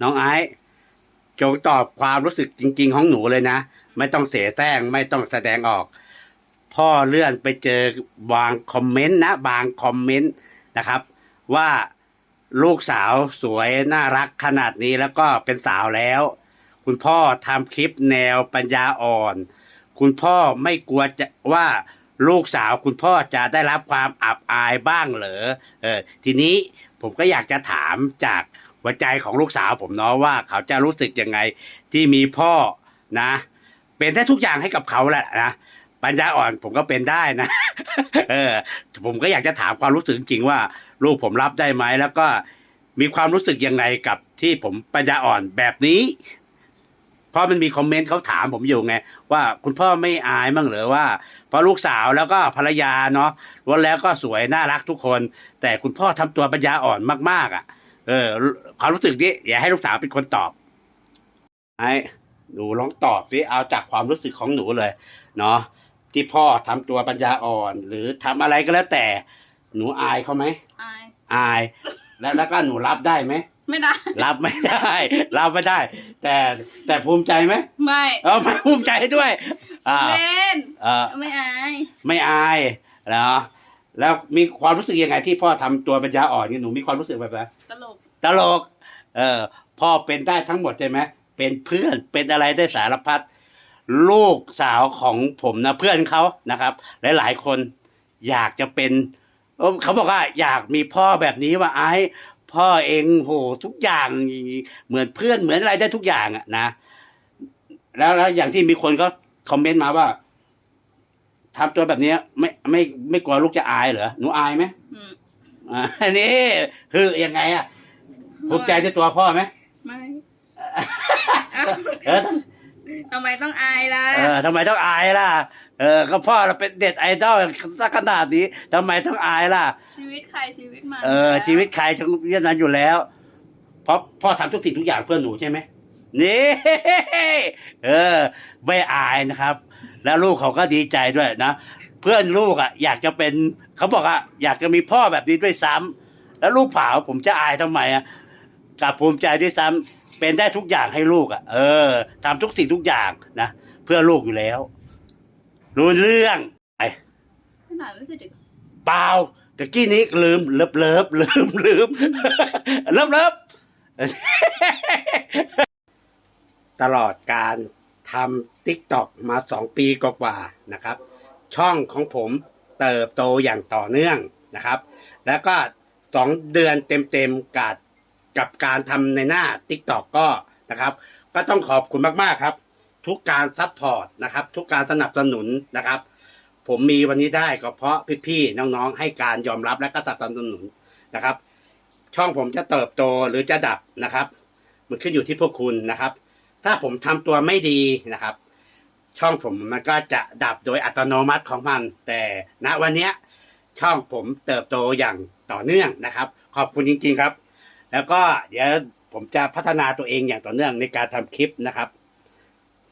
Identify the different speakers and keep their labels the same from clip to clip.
Speaker 1: น้องไอซ์จงตอบความรู้สึกจริง ๆ ของหนูเลยนะ ไม่ต้องเสียแซงไม่ต้องแสดงออก พ่อเลื่อนไปเจอบางคอมเมนต์นะ บางคอมเมนต์นะครับ ว่าลูกสาวสวยน่ารักขนาดนี้แล้วก็เป็นสาวแล้ว คุณพ่อทำคลิปแนวปัญญาอ่อน คุณพ่อไม่กลัวจะว่าลูกสาวคุณพ่อจะได้รับความอับอายบ้างเหรอเออทีนี้ผมก็อยากจะถามจาก หัวใจของลูกสาวผมเนาะว่าเขาจะรู้สึกยังไงที่มีพ่อนะ เป็นได้ทุกอย่างให้กับเขาแหละนะปัญญาอ่อนผมก็เป็นได้นะเออ ผมก็อยากจะถามความรู้สึกจริงว่า ลูกผมรับได้ไหมแล้วก็มีความรู้สึกยังไงกับที่ผมปัญญาอ่อนแบบนี้เพราะมันมีคอมเมนต์เขาถามผมอยู่ไง ว่าคุณพ่อไม่อายบ้งเหรือว่าเพราะลูกสาวแล้วก็ภรรยาเนาะล้วนแล้วก็สวยน่ารักทุกคน แต่คุณพ่อทำตัวปัญญาอ่อนมากๆอะ เออ ความรู้สึกนี้อย่าให้ลูกสาวเป็นคนตอบไอ้หนูลองตอบสิเอาจากความรู้สึกของหนูเลย เนาะที่พ่อทำตัวปัญญาอ่อน หรือทำอะไรก็แล้วแต่ หนูอายเขาไหม
Speaker 2: อาย
Speaker 1: อาย แล้วแล้วก็หนูรับได้ไหม
Speaker 2: ไม่ได้
Speaker 1: รับไม่ได้ รับไม่ได้ แต่แต่ภูมิใจไหม
Speaker 2: ไม่
Speaker 1: เออไม่ภูมิใจด้วยอ่า
Speaker 2: เล่น
Speaker 1: เออ
Speaker 2: ไม่อาย
Speaker 1: ไม่อายเหรอแล้วมีความรู้สึกยังไงที่พ่อทำตัวปัญญาอ่อนนี่หนูมีความรู้สึกแบบไหน
Speaker 2: ตลก
Speaker 1: ตลก เออพ่อเป็นได้ทั้งหมดใช่ไหมเป็นเพื่อนเป็นอะไรได้สารพัดลูกสาวของผมนะเพื่อนเขานะครับ หลายๆคนอยากจะเป็นเออเขาบอกว่าอยากมีพ่อแบบนี้ว่าไอ้พ่อเองโหทุกอย่างเหมือนเพื่อนเหมือนอะไรได้ทุกอย่างอะนะแล้วแล้วอย่างที่มีคนก็คอมเมนต์มาว่าทำตัวแบบเนี้ยไม่ไม่ไม่กลัวลูกจะอายเหรอหนูอายไหม
Speaker 2: อืม
Speaker 1: อ่าอันนี้คือยังไงอะ ภูมิใจในตัวพ่อไหม
Speaker 2: ไม่เอ้า
Speaker 1: เออท
Speaker 2: ทำไมต้องอายล่ะำ
Speaker 1: เออทำไมต้องอายล่ะ เออ ก็พ่อเราเป็นเด็ดไอดอลขนาดนี้ทำไมต้องอายล่ะ
Speaker 2: ชีวิตใครชีวิตมัน
Speaker 1: เออ ชีวิตใครทั้งเรื่องนั้นอยู่แล้ว เพราะพ่อทำทุกสิ่งทุกอย่างเพื่อหนูใช่ไหมนี่เออ ไม่อายนะครับ แล้วลูกเขาก็ดีใจด้วยนะ เพื่อนลูกอะ อยากจะเป็น เขาบอกอะอยากจะมีพ่อแบบนี้ด้วยซ้ำแล้วลูกผาวผมจะอายทำไมอะ กลับภูมิใจด้วยซ้ำเป็นได้ทุกอย่างให้ลูกอะ เออทำทุกสิ่งทุกอย่างนะเพื่อลูกอยู่แล้ว รู้เรื่องไอ
Speaker 2: ขนาดไม่ใช่เด็ก
Speaker 1: เปล่าตะกี้นี้ลืมเลิบเลิบลืมลืมเลิบเลิบตลอดการทำติ๊กต็อกมาสองปีกว่าๆนะครับ ช่องของผมเติบโตอย่างต่อเนื่องนะครับ แล้วก็สองเดือนเต็มๆกับ กับการทำในหน้า t ิ k t o k ก็นะครับ ก็ต้องขอบคุณมากๆครับ ทุกการซัพพอร์ตนะครับ ทุกการสนับสนุนนะครับ ผมมีวันนี้ได้ก็เพราะพี่ๆน้องๆ ให้การยอมรับและก็สนับสนุนนะครับ ช่องผมจะเติบโตหรือจะดับนะครับ มันขึ้นอยู่ที่พวกคุณนะครับ ถ้าผมทำตัวไม่ดีนะครับ ช่องผมมันก็จะดับโดยอัตโนมัติของมัน แต่ณวันเนี้ยช่องผมเติบโตอย่างต่อเนื่องนะครับ ขอบคุณจริง ๆ ครับ แล้วก็เดี๋ยวผมจะพัฒนาตัวเองอย่างต่อเนื่องในการทำคลิปนะครับ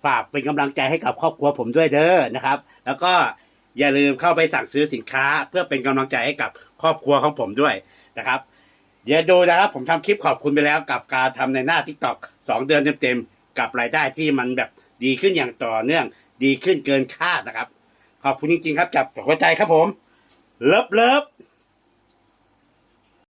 Speaker 1: ฝากเป็นกำลังใจให้กับครอบครัวผมด้วยเด้อนะครับ แล้วก็อย่าลืมเข้าไปสั่งซื้อสินค้า เพื่อเป็นกำลังใจให้กับครอบครัวของผมด้วยนะครับ เดี๋ยวดูนะครับผมทำคลิปขอบคุณไปแล้วกับการทำในหน้าทิกตอกสองเดือนเต็มๆกับรายได้ที่มันแบบดีขึ้นอย่างต่อเนื่อง ดีขึ้นเกินคาดนะครับ ขอบคุณจริงๆครับจากหัวใจครับผม เลิฟเลิฟ